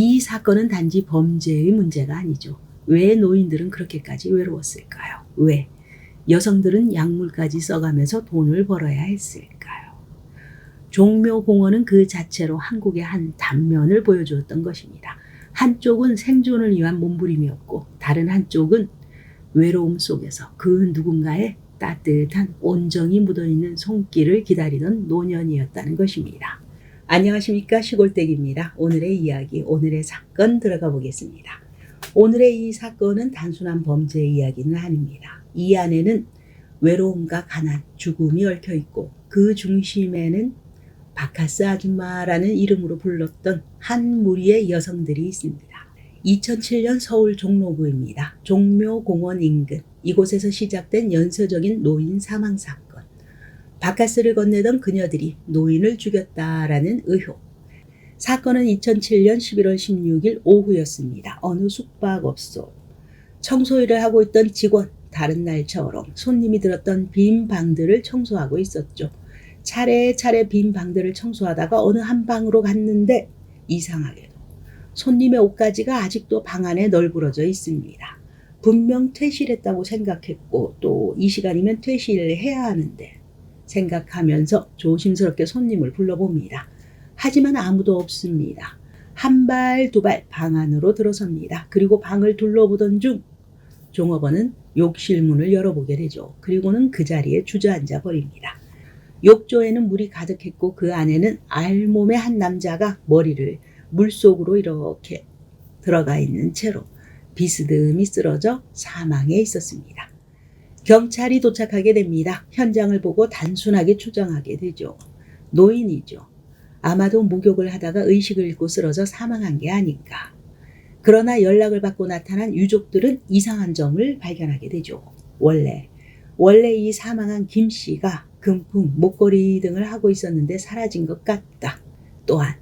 이 사건은 단지 범죄의 문제가 아니죠. 왜 노인들은 그렇게까지 외로웠을까요? 왜 여성들은 약물까지 써가면서 돈을 벌어야 했을까요? 종묘공원은 그 자체로 한국의 한 단면을 보여주었던 것입니다. 한쪽은 생존을 위한 몸부림이었고 다른 한쪽은 외로움 속에서 그 누군가의 따뜻한 온정이 묻어있는 손길을 기다리던 노년이었다는 것입니다. 안녕하십니까 시골댁입니다. 오늘의 이야기, 오늘의 사건 들어가 보겠습니다. 오늘의 이 사건은 단순한 범죄 이야기는 아닙니다. 이 안에는 외로움과 가난, 죽음이 얽혀 있고 그 중심에는 바카스 아줌마라는 이름으로 불렀던 한 무리의 여성들이 있습니다. 2007년 서울 종로구입니다. 종묘공원 인근 이곳에서 시작된 연쇄적인 노인 사망 사건. 바카스를 건네던 그녀들이 노인을 죽였다라는 의혹. 사건은 2007년 11월 16일 오후였습니다. 어느 숙박업소. 청소일을 하고 있던 직원, 다른 날처럼 손님이 들었던 빈 방들을 청소하고 있었죠. 차례차례 빈 방들을 청소하다가 어느 한 방으로 갔는데 이상하게도 손님의 옷가지가 아직도 방 안에 널브러져 있습니다. 분명 퇴실했다고 생각했고 또 이 시간이면 퇴실을 해야 하는데 생각하면서 조심스럽게 손님을 불러봅니다. 하지만 아무도 없습니다. 한 발 두 발 방 안으로 들어섭니다. 그리고 방을 둘러보던 중 종업원은 욕실 문을 열어보게 되죠. 그리고는 그 자리에 주저앉아 버립니다. 욕조에는 물이 가득했고 그 안에는 알몸의 한 남자가 머리를 물속으로 이렇게 들어가 있는 채로 비스듬히 쓰러져 사망해 있었습니다. 경찰이 도착하게 됩니다. 현장을 보고 단순하게 추정하게 되죠. 노인이죠. 아마도 목욕을 하다가 의식을 잃고 쓰러져 사망한 게 아닌가. 그러나 연락을 받고 나타난 유족들은 이상한 점을 발견하게 되죠. 원래, 원래 이 사망한 김 씨가 금품, 목걸이 등을 하고 있었는데 사라진 것 같다. 또한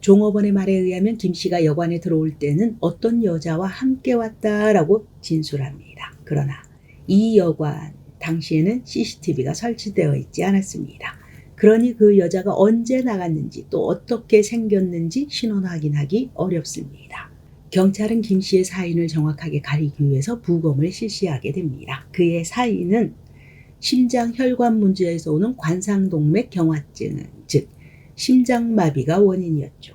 종업원의 말에 의하면 김 씨가 여관에 들어올 때는 어떤 여자와 함께 왔다라고 진술합니다. 그러나 이 여관 당시에는 CCTV가 설치되어 있지 않았습니다. 그러니 그 여자가 언제 나갔는지 또 어떻게 생겼는지 신원 확인하기 어렵습니다. 경찰은 김 씨의 사인을 정확하게 가리기 위해서 부검을 실시하게 됩니다. 그의 사인은 심장 혈관 문제에서 오는 관상동맥 경화증, 즉 심장마비가 원인이었죠.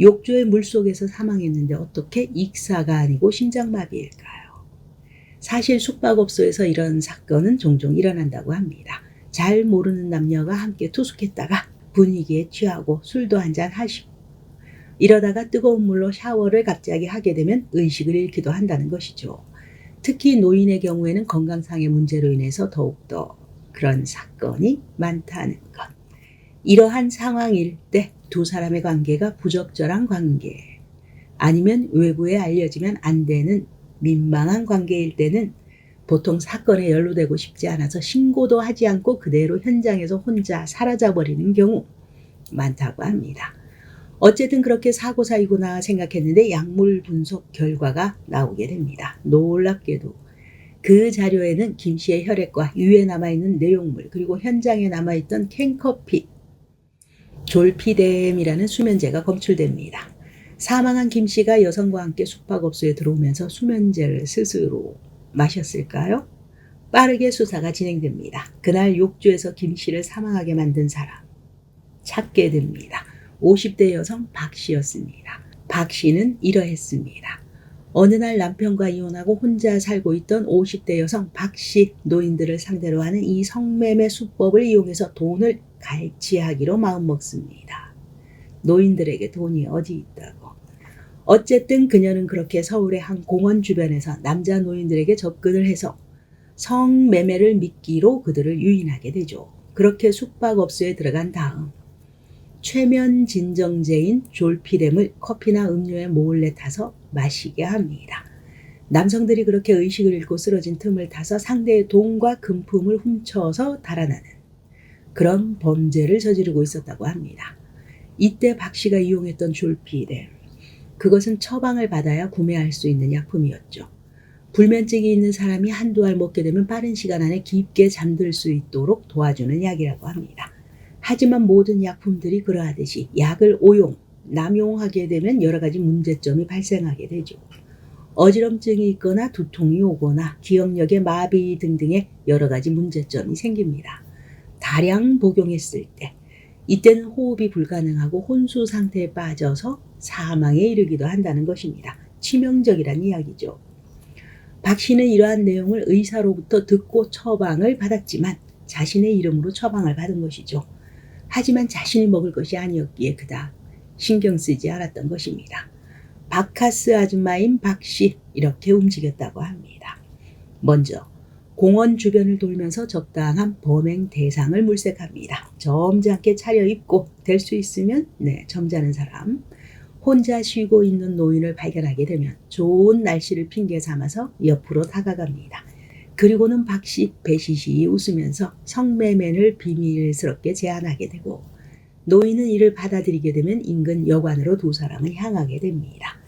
욕조의 물속에서 사망했는데 어떻게 익사가 아니고 심장마비일까요? 사실 숙박업소에서 이런 사건은 종종 일어난다고 합니다. 잘 모르는 남녀가 함께 투숙했다가 분위기에 취하고 술도 한잔 하시고 이러다가 뜨거운 물로 샤워를 갑자기 하게 되면 의식을 잃기도 한다는 것이죠. 특히 노인의 경우에는 건강상의 문제로 인해서 더욱더 그런 사건이 많다는 것. 이러한 상황일 때 두 사람의 관계가 부적절한 관계, 아니면 외부에 알려지면 안 되는 민망한 관계일 때는 보통 사건에 연루되고 싶지 않아서 신고도 하지 않고 그대로 현장에서 혼자 사라져 버리는 경우 많다고 합니다. 어쨌든 그렇게 사고 사이구나 생각했는데 약물 분석 결과가 나오게 됩니다. 놀랍게도 그 자료에는 김 씨의 혈액과 유에 남아있는 내용물 그리고 현장에 남아있던 캔커피, 졸피뎀이라는 수면제가 검출됩니다. 사망한 김 씨가 여성과 함께 숙박업소에 들어오면서 수면제를 스스로 마셨을까요? 빠르게 수사가 진행됩니다. 그날 욕조에서 김 씨를 사망하게 만든 사람 찾게 됩니다. 50대 여성 박 씨였습니다. 박 씨는 이러했습니다. 어느 날 남편과 이혼하고 혼자 살고 있던 50대 여성 박 씨 노인들을 상대로 하는 이 성매매 수법을 이용해서 돈을 갈취하기로 마음먹습니다. 노인들에게 돈이 어디 있다고. 어쨌든 그녀는 그렇게 서울의 한 공원 주변에서 남자 노인들에게 접근을 해서 성매매를 미끼로 그들을 유인하게 되죠. 그렇게 숙박업소에 들어간 다음 최면 진정제인 졸피뎀을 커피나 음료에 몰래 타서 마시게 합니다. 남성들이 그렇게 의식을 잃고 쓰러진 틈을 타서 상대의 돈과 금품을 훔쳐서 달아나는 그런 범죄를 저지르고 있었다고 합니다. 이때 박 씨가 이용했던 졸피뎀, 그것은 처방을 받아야 구매할 수 있는 약품이었죠. 불면증이 있는 사람이 한두 알 먹게 되면 빠른 시간 안에 깊게 잠들 수 있도록 도와주는 약이라고 합니다. 하지만 모든 약품들이 그러하듯이 약을 오용, 남용하게 되면 여러 가지 문제점이 발생하게 되죠. 어지럼증이 있거나 두통이 오거나 기억력의 마비 등등의 여러 가지 문제점이 생깁니다. 다량 복용했을 때 이때는 호흡이 불가능하고 혼수 상태에 빠져서 사망에 이르기도 한다는 것입니다. 치명적이란 이야기죠. 박 씨는 이러한 내용을 의사로부터 듣고 처방을 받았지만 자신의 이름으로 처방을 받은 것이죠. 하지만 자신이 먹을 것이 아니었기에 그닥 신경 쓰지 않았던 것입니다. 바카스 아줌마인 박 씨 이렇게 움직였다고 합니다. 먼저 공원 주변을 돌면서 적당한 범행 대상을 물색합니다. 점잖게 차려입고 될 수 있으면 네 점잖은 사람 혼자 쉬고 있는 노인을 발견하게 되면 좋은 날씨를 핑계 삼아서 옆으로 다가갑니다. 그리고는 박씨 배시시 웃으면서 성매매를 비밀스럽게 제안하게 되고 노인은 이를 받아들이게 되면 인근 여관으로 두 사람을 향하게 됩니다.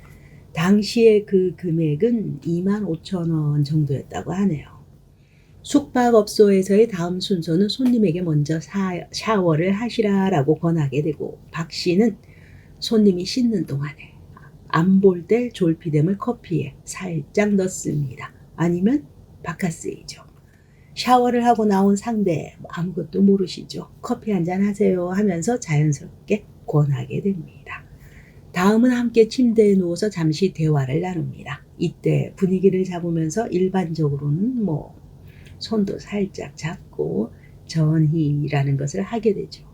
당시에 그 금액은 2만 5천 원 정도였다고 하네요. 숙박업소에서의 다음 순서는 손님에게 먼저 사, 샤워를 하시라라고 권하게 되고 박 씨는 손님이 씻는 동안에 안 볼 때 졸피뎀을 커피에 살짝 넣습니다. 아니면 바카스이죠. 샤워를 하고 나온 상대 아무것도 모르시죠. 커피 한 잔 하세요 하면서 자연스럽게 권하게 됩니다. 다음은 함께 침대에 누워서 잠시 대화를 나눕니다. 이때 분위기를 잡으면서 일반적으로는 뭐 손도 살짝 잡고 전희라는 것을 하게 되죠.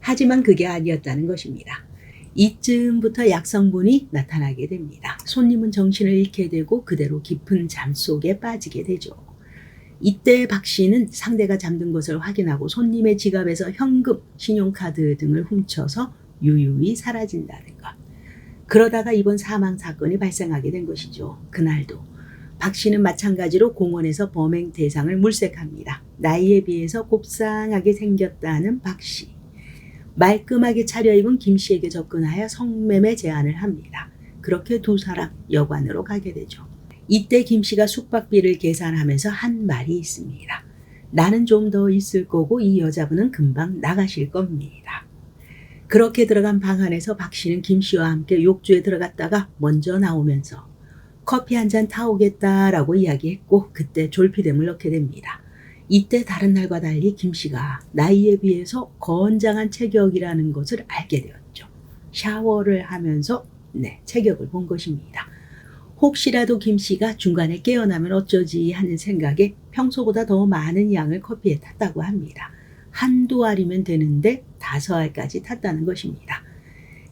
하지만 그게 아니었다는 것입니다. 이쯤부터 약성분이 나타나게 됩니다. 손님은 정신을 잃게 되고 그대로 깊은 잠 속에 빠지게 되죠. 이때 박 씨는 상대가 잠든 것을 확인하고 손님의 지갑에서 현금, 신용카드 등을 훔쳐서 유유히 사라진다는 것. 그러다가 이번 사망 사건이 발생하게 된 것이죠. 그날도 박 씨는 마찬가지로 공원에서 범행 대상을 물색합니다. 나이에 비해서 곱상하게 생겼다는 박 씨. 말끔하게 차려입은 김 씨에게 접근하여 성매매 제안을 합니다. 그렇게 두 사람 여관으로 가게 되죠. 이때 김 씨가 숙박비를 계산하면서 한 말이 있습니다. 나는 좀 더 있을 거고 이 여자분은 금방 나가실 겁니다. 그렇게 들어간 방 안에서 박 씨는 김 씨와 함께 욕조에 들어갔다가 먼저 나오면서 커피 한 잔 타오겠다라고 이야기했고 그때 졸피뎀을 넣게 됩니다. 이때 다른 날과 달리 김 씨가 나이에 비해서 건장한 체격이라는 것을 알게 되었죠. 샤워를 하면서 네, 체격을 본 것입니다. 혹시라도 김 씨가 중간에 깨어나면 어쩌지 하는 생각에 평소보다 더 많은 양을 커피에 탔다고 합니다. 한두 알이면 되는데 다섯 알까지 탔다는 것입니다.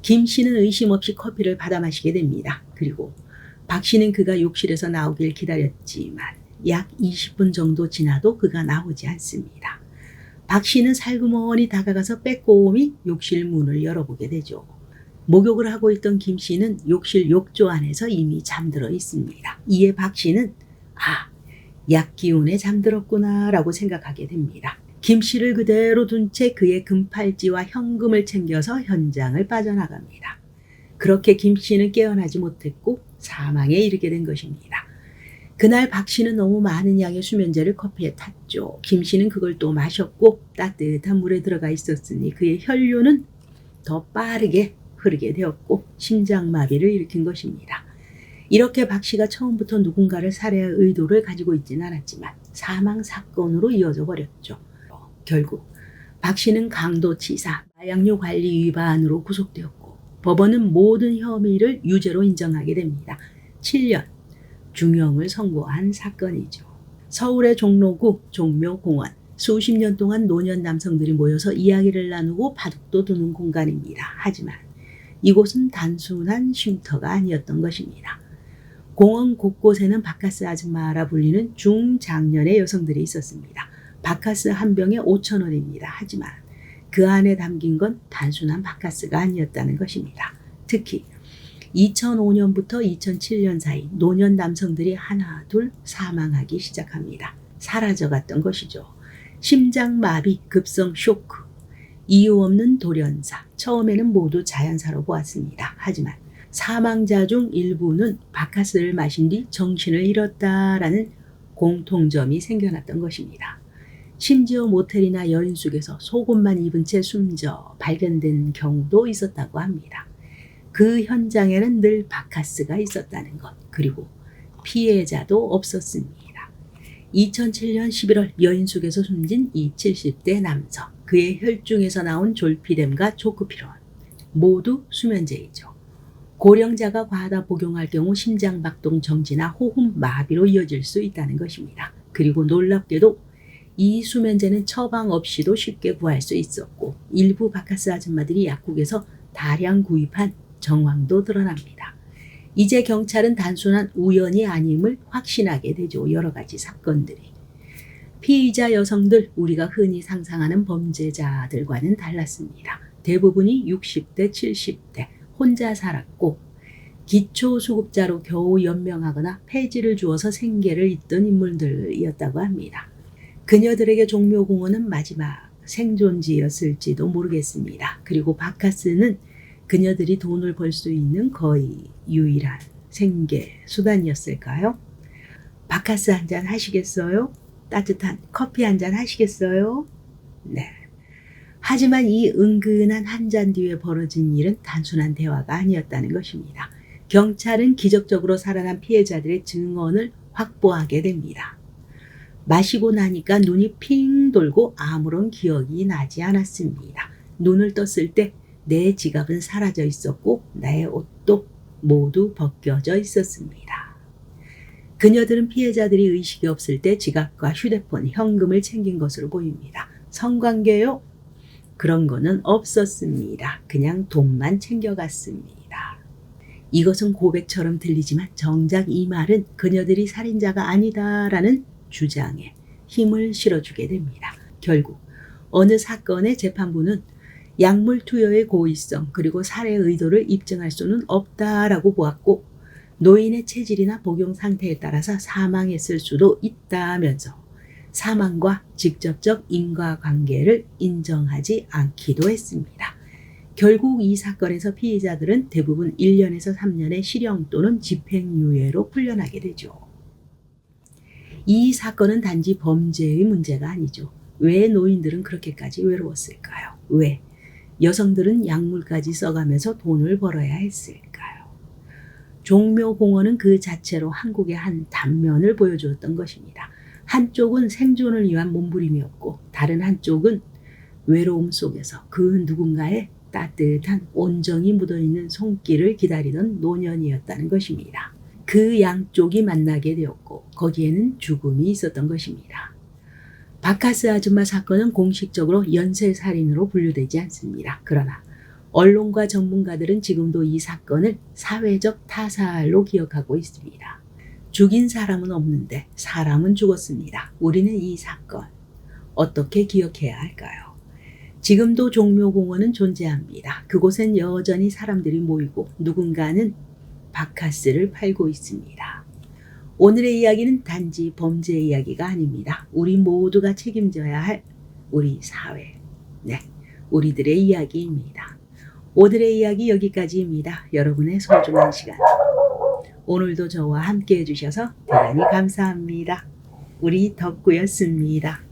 김 씨는 의심 없이 커피를 받아 마시게 됩니다. 그리고 박 씨는 그가 욕실에서 나오길 기다렸지만 약 20분 정도 지나도 그가 나오지 않습니다. 박 씨는 살그머니 다가가서 빼꼼히 욕실 문을 열어보게 되죠. 목욕을 하고 있던 김 씨는 욕실 욕조 안에서 이미 잠들어 있습니다. 이에 박 씨는 아, 약 기운에 잠들었구나라고 생각하게 됩니다. 김 씨를 그대로 둔 채 그의 금팔찌와 현금을 챙겨서 현장을 빠져나갑니다. 그렇게 김 씨는 깨어나지 못했고 사망에 이르게 된 것입니다. 그날 박 씨는 너무 많은 양의 수면제를 커피에 탔죠. 김 씨는 그걸 또 마셨고 따뜻한 물에 들어가 있었으니 그의 혈류는 더 빠르게 흐르게 되었고 심장마비를 일으킨 것입니다. 이렇게 박 씨가 처음부터 누군가를 살해할 의도를 가지고 있지는 않았지만 사망 사건으로 이어져 버렸죠. 결국 박 씨는 강도 치사, 마약류 관리 위반으로 구속되었고 법원은 모든 혐의를 유죄로 인정하게 됩니다. 7년 중형을 선고한 사건이죠. 서울의 종로구 종묘공원 수십 년 동안 노년 남성들이 모여서 이야기를 나누고 바둑도 두는 공간입니다. 하지만 이곳은 단순한 쉼터가 아니었던 것입니다. 공원 곳곳에는 바카스 아줌마라 불리는 중장년의 여성들이 있었습니다. 바카스 한 병에 5천 원입니다. 하지만 그 안에 담긴 건 단순한 바카스가 아니었다는 것입니다. 특히 2005년부터 2007년 사이 노년 남성들이 하나 둘 사망하기 시작합니다. 사라져갔던 것이죠. 심장마비, 급성 쇼크, 이유 없는 돌연사. 처음에는 모두 자연사로 보았습니다. 하지만 사망자 중 일부는 바카스를 마신 뒤 정신을 잃었다라는 공통점이 생겨났던 것입니다. 심지어 모텔이나 여인 숙에서 속옷만 입은 채 숨져 발견된 경우도 있었다고 합니다. 그 현장에는 늘 바카스가 있었다는 것, 그리고 피해자도 없었습니다. 2007년 11월 여인숙에서 숨진 이 70대 남성, 그의 혈중에서 나온 졸피뎀과 조크피론, 모두 수면제이죠. 고령자가 과다 복용할 경우 심장박동 정지나 호흡 마비로 이어질 수 있다는 것입니다. 그리고 놀랍게도 이 수면제는 처방 없이도 쉽게 구할 수 있었고 일부 바카스 아줌마들이 약국에서 다량 구입한 정황도 드러납니다. 이제 경찰은 단순한 우연이 아님을 확신하게 되죠. 여러 가지 사건들이. 피의자 여성들, 우리가 흔히 상상하는 범죄자들과는 달랐습니다. 대부분이 60대, 70대, 혼자 살았고, 기초수급자로 겨우 연명하거나 폐지를 주어서 생계를 잇던 인물들이었다고 합니다. 그녀들에게 종묘공원은 마지막 생존지였을지도 모르겠습니다. 그리고 바카스는 그녀들이 돈을 벌 수 있는 거의 유일한 생계 수단이었을까요? 바카스 한 잔 하시겠어요? 따뜻한 커피 한 잔 하시겠어요? 네. 하지만 이 은근한 한 잔 뒤에 벌어진 일은 단순한 대화가 아니었다는 것입니다. 경찰은 기적적으로 살아난 피해자들의 증언을 확보하게 됩니다. 마시고 나니까 눈이 핑 돌고 아무런 기억이 나지 않았습니다. 눈을 떴을 때 내 지갑은 사라져 있었고 나의 옷도 모두 벗겨져 있었습니다. 그녀들은 피해자들이 의식이 없을 때 지갑과 휴대폰, 현금을 챙긴 것으로 보입니다. 성관계요? 그런 거는 없었습니다. 그냥 돈만 챙겨갔습니다. 이것은 고백처럼 들리지만 정작 이 말은 그녀들이 살인자가 아니다라는 주장에 힘을 실어주게 됩니다. 결국 어느 사건의 재판부는 약물 투여의 고의성 그리고 살해 의도를 입증할 수는 없다라고 보았고 노인의 체질이나 복용 상태에 따라서 사망했을 수도 있다면서 사망과 직접적 인과관계를 인정하지 않기도 했습니다. 결국 이 사건에서 피해자들은 대부분 1년에서 3년의 실형 또는 집행유예로 풀려나게 되죠. 이 사건은 단지 범죄의 문제가 아니죠. 왜 노인들은 그렇게까지 외로웠을까요? 왜 여성들은 약물까지 써가면서 돈을 벌어야 했을까요? 종묘공원은 그 자체로 한국의 한 단면을 보여주었던 것입니다. 한쪽은 생존을 위한 몸부림이었고 다른 한쪽은 외로움 속에서 그 누군가의 따뜻한 온정이 묻어있는 손길을 기다리던 노년이었다는 것입니다. 그 양쪽이 만나게 되었고 거기에는 죽음이 있었던 것입니다. 바카스 아줌마 사건은 공식적으로 연쇄살인으로 분류되지 않습니다. 그러나 언론과 전문가들은 지금도 이 사건을 사회적 타살로 기억하고 있습니다. 죽인 사람은 없는데 사람은 죽었습니다. 우리는 이 사건 어떻게 기억해야 할까요? 지금도 종묘공원은 존재합니다. 그곳엔 여전히 사람들이 모이고 누군가는 바카스를 팔고 있습니다. 오늘의 이야기는 단지 범죄 이야기가 아닙니다. 우리 모두가 책임져야 할 우리 사회, 네, 우리들의 이야기입니다. 오늘의 이야기 여기까지입니다. 여러분의 소중한 시간. 오늘도 저와 함께 해주셔서 대단히 감사합니다. 우리 덕구였습니다.